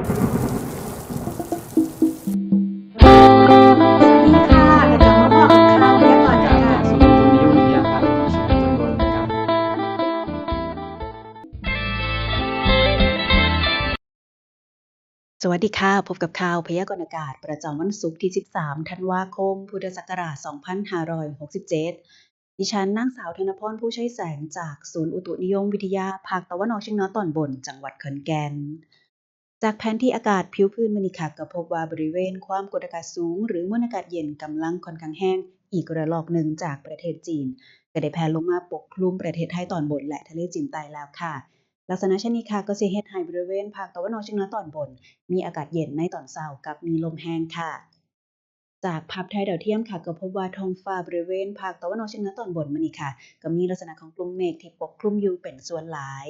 สวัสดีค่ะพยากรณ์อากาศสรุปตรงนี้วิทยาพัฒน์ต่อชีวิตต้นบนรับสวัสดีค่ะ พบกับข่าวพยากรณ์อากาศ ประจำวันศุกร์ที่ 13 ธันวาคม พุทธศักราช 2567 ดิฉันนางสาวธนพรผู้ใช้แสงจากศูนย์อุตุนิยมวิทยา ภาคตะวันออกเฉียงเหนือตอนบน จังหวัดขอนแก่น จากแผนที่อากาศผิวพื้นมณีค่ะก็พบว่าบริเวณความกดอากาศสูง หรือมวลอากาศเย็นกำลังค่อนข้างแห้ง อีกระลอกหนึ่งจากประเทศจีนก็ได้แผ่ลงมาปกคลุมประเทศไทยตอนบนและทะเลจีนใต้แล้วค่ะ ลักษณะเช่นนี้ค่ะก็สิเฮ็ดให้บริเวณภาคตะวันออกเฉียงเหนือตอนบน มีอากาศเย็นในตอนเช้ากับมีลมแห้งค่ะ จากภาพถ่ายดาวเทียมค่ะก็พบว่าท้องฟ้าบริเวณภาคตะวันออกเฉียงเหนือตอนบนมื้อนี้ค่ะ ก็มีลักษณะของกลุ่มเมฆที่ปกคลุมอยู่เป็นส่วนหลาย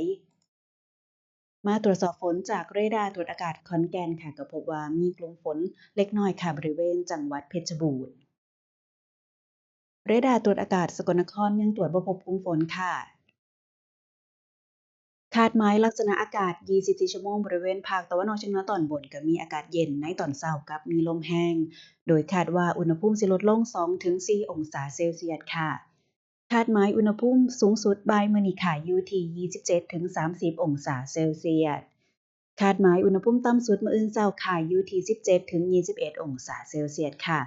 มาตรวจสอบฝนจากเรดาร์ตรวจอากาศขอนแก่นค่ะก็พบว่ามีกลุ่มฝนเล็กน้อยค่ะบริเวณจังหวัดเพชรบูรณ์ เรดาร์ตรวจอากาศสกลนครยังตรวจบ่พบกลุ่มฝนค่ะคาดหมายลักษณะอากาศ 24 ชั่วโมงบริเวณภาคตะวันออกเฉียงเหนือตอนบนก็มีอากาศเย็นในตอนเช้ากับมีลมแห้ง โดยคาดว่าอุณหภูมิสิลดลง 2-4 องศาเซลเซียสค่ะ คาดหมายอุณหภูมิสูงสุดบ่ายมื้อนี้ค่ะอยู่ที่27-30 องศาเซลเซียส คาดหมายอุณหภูมิต่ำสุดมื้ออื่นเช้าค่ะอยู่ที่17-21 องศาเซลเซียสค่ะ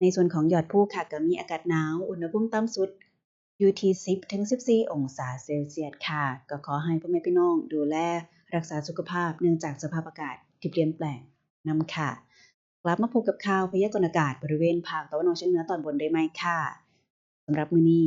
ในส่วนของยอดภูค่ะก็มีอากาศหนาว อุณหภูมิต่ำสุดอยู่ที่10-14 องศาเซลเซียสค่ะ ก็ขอให้พ่อแม่พี่น้องดูแลรักษาสุขภาพเนื่องจากสภาพอากาศที่เปลี่ยนแปลงนำค่ะ กลับมาพบกับข่าวพยากรณ์อากาศบริเวณภาคตะวันออกเฉียงเหนือตอนบนได้ไหมค่ะสำหรับมื้อนี้